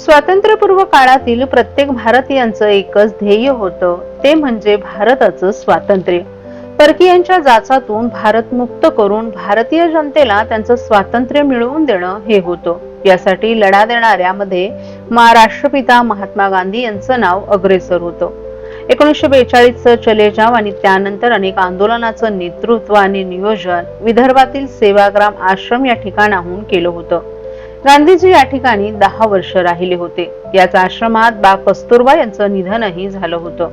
स्वातंत्र्यपूर्व काळातील प्रत्येक भारतीयांचं एकच ध्येय होतं ते म्हणजे भारताचं स्वातंत्र्य. परकीयांच्या जाचातून भारत मुक्त करून भारतीय जनतेला त्यांचं स्वातंत्र्य मिळवून देणं हे होतं. यासाठी लढा देणाऱ्यामध्ये महाराष्ट्रपिता महात्मा गांधी यांचं नाव अग्रेसर होतं. एकोणीसशे बेचाळीसचं चले जाव आणि त्यानंतर अनेक आंदोलनाचं नेतृत्व आणि नियोजन विदर्भातील सेवाग्राम आश्रम या ठिकाणाहून केलं होतं. गांधीजी या ठिकाणी दहा वर्ष राहिले होते. याच आश्रमात बा कस्तुरबा यांचं निधनही झालं होतं.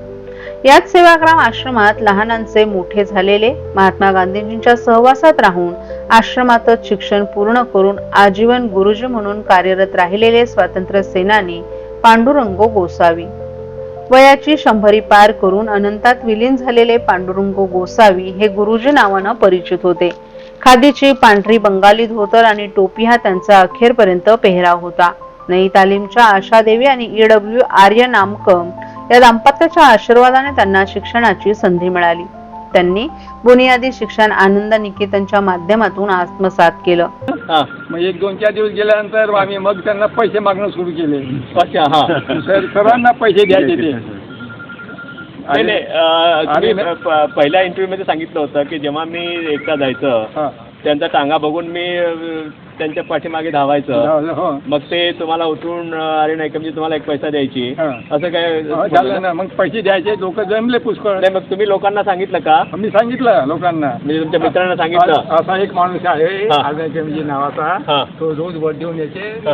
याच सेवाग्राम आश्रमात लहानांचे मोठे झालेले महात्मा गांधीजींच्या सहवासात राहून आश्रमातच शिक्षण पूर्ण करून आजीवन गुरुजी म्हणून कार्यरत राहिलेले स्वातंत्र्य सेनानी पांडुरंग गोसावी. वयाची शंभरी पार करून अनंतात विलीन झालेले पांडुरंग गोसावी हे गुरुजी नावानं परिचित होते. खादीची पांढरी बंगाली धोतर आणि टोपी हा त्यांचा अखेरपर्यंत पेहराव होता. नई तालीमच्या आशादेवी आणि ईडब्ल्यू आर्य नामकम या दाम्पत्याच्या आशीर्वादाने त्यांना शिक्षणाची संधी मिळाली. त्यांनी बुनियादी शिक्षण आनंद निकेतनच्या माध्यमातून आत्मसात केलं. हा मग एक दोन चार दिवस गेल्यानंतर आम्ही मग त्यांना पैसे मागणं सुरू केले. हा. सर्वांना पैसे द्यायचे ते. नाही नाही अं, तुम्ही आणि- प- प- पहिल्या इंटरव्ह्यू मध्ये सांगितलं होतं की जेव्हा मी एकटा जायचं हा. त्यांचा टांगा बघून मी अं, त्यांच्या पाठीमागे धावायचं. हो. मग ते तुम्हाला उठून अं, अरे नाही कमी तुम्हाला एक पैसा द्यायची. हा. असं काय हो, झालं ना. मग पैसे द्यायचे लोक जमले पुष्कळ. नाही मग तुम्ही लोकांना सांगितलं का? मी सांगितलं लोकांना. म्हणजे तुमच्या मित्रांना सांगितलं. असा एक माणूस आहे हा. आजय म्हणजे हा. नावाचा तो रोज वर देऊन यायचे. हा.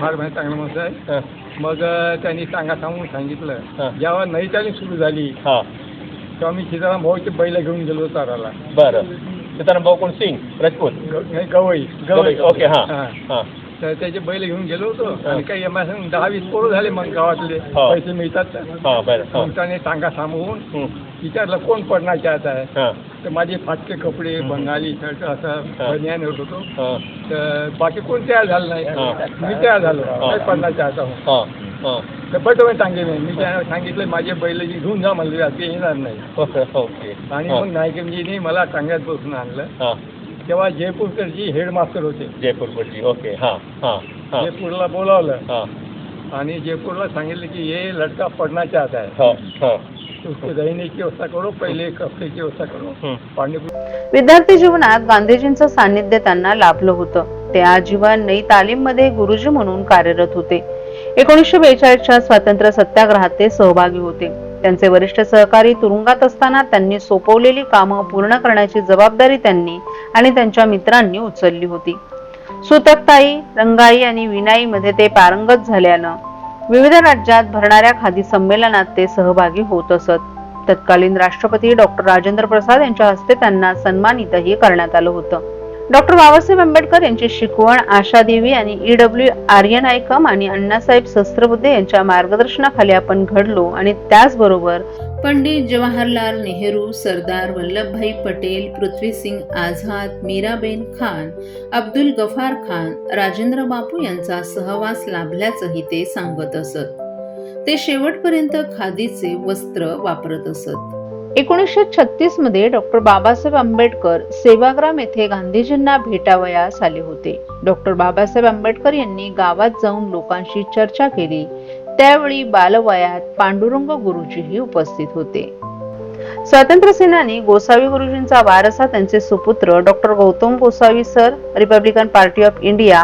फार म्हणजे चांगला माणूस आहे. मग त्यांनी सांगा सांगून हा. सांगितलं जेव्हा नई तालीम सुरू झाली हा. तेव्हा मी सीताराम भाऊचे बैल घेऊन गेलो चाराला बरं. सीताराम भाऊ कोण? सिंग? राजपूत? ग- नाही, गवई. गवई, ओके हा. हा. हा. तर त्याचे बैल घेऊन गेलो होतो. आणि काही एमआयसन दहा वीस पोरं झाले मग गावातले. हा. पैसे मिळतात तर. हा बरं. हा. मग त्याने टांगा हं, विचारलं कोण पडणार चाहत आहे हा. तर माझे फाटके कपडे बंगाली शर्ट असं हा. बनियान होत होतो. हा. तर बाकी कोण तयार झालं नाही? हा. मी तयार झालो. हा. काय पडणार चाहता हूँ हा. हा. तर बटवे टांगे मी. मी त्यांना सांगितलं माझे बैल जी घेऊन जा म्हणले रात्री येणार नाही. Okay okay. आणि हा. मग नायकमजीने मला टांग्यात बसून आणलं. हा. तेव्हा जयपूरकरजी हेडमास्टर होते. जयपूरची ओके हा हा हा. जयपूरला बोलावलं. हा. आणि जयपूरला सांगितलं की ये लड़का पढ़ना चाहता है हा हा. तो उसको रहने की व्यवस्था करो पहले की व्यवस्था करो. विद्यार्थी जीवनात गांधीजींचं सान्निध्य त्यांना लाभलं होतं. ते आजीवन नई तालीममध्ये गुरुजी म्हणून कार्यरत होते. एकोणीसशे बेचाळीसच्या स्वातंत्र्य सत्याग्रहात ते सहभागी होते. त्यांचे वरिष्ठ सहकारी तुरुंगात असताना त्यांनी सोपवलेली कामं पूर्ण करण्याची जबाबदारी त्यांनी आणि त्यांच्या मित्रांनी उचलली होती. सुतकताई रंगाई आणि विनाई मध्ये ते पारंगत झाल्यानं विविध राज्यात भरणाऱ्या खादी संमेलनात ते सहभागी होत असत. तत्कालीन राष्ट्रपती डॉक्टर राजेंद्र प्रसाद यांच्या हस्ते त्यांना सन्मानितही करण्यात आलं होतं. डॉक्टर बाबासाहेब आंबेडकर यांची शिकवण आशादेवी आणि ई डब्ल्यू आर्यन आयकम आणि अण्णासाहेब सहस्त्रबुद्धे यांच्या मार्गदर्शनाखाली आपण घडलो आणि त्याचबरोबर पंडित जवाहरलाल नेहरू सरदार वल्लभभाई पटेल पृथ्वीसिंग आझाद मीराबेन खान अब्दुल गफार खान राजेंद्र बापू यांचा सहवास लाभल्याचंही ते सांगत असत. ते शेवटपर्यंत खादीचे वस्त्र वापरत असत. एकोणीसशे छत्तीसमध्ये डॉक्टर बाबासाहेब आंबेडकर सेवाग्राम येथे गांधीजींना भेटावयास आले होते. डॉक्टर बाबासाहेब आंबेडकर यांनी गावात जाऊन लोकांशी चर्चा केली. त्यावेळी बालवयात पांडुरंग गुरुजीही उपस्थित होते. स्वातंत्र्य सेनानी गोसावी गुरुजींचा वारसा त्यांचे सुपुत्र doctor Gautam Gosavi sir Republican Party of India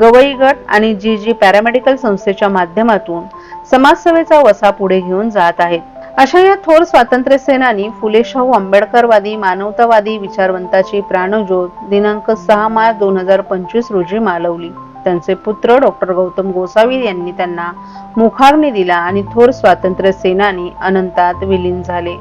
Gavai गट आणि जी जी पॅरामेडिकल संस्थेच्या माध्यमातून समाजसेवेचा वसा पुढे घेऊन जात आहेत. अशा या थोर स्वातंत्र्य सेनानी फुले शाहू आंबेडकरवादी मानवतावादी विचारवंताची प्राणज्योत दिनांक सहा मार्च दोन हजार पंचवीस रोजी मालवली. त्यांचे पुत्र डॉक्टर गौतम गोसावी यांनी त्यांना मुखाग्नी दिला आणि थोर स्वातंत्र्य सेनानी अनंतात विलीन झाले.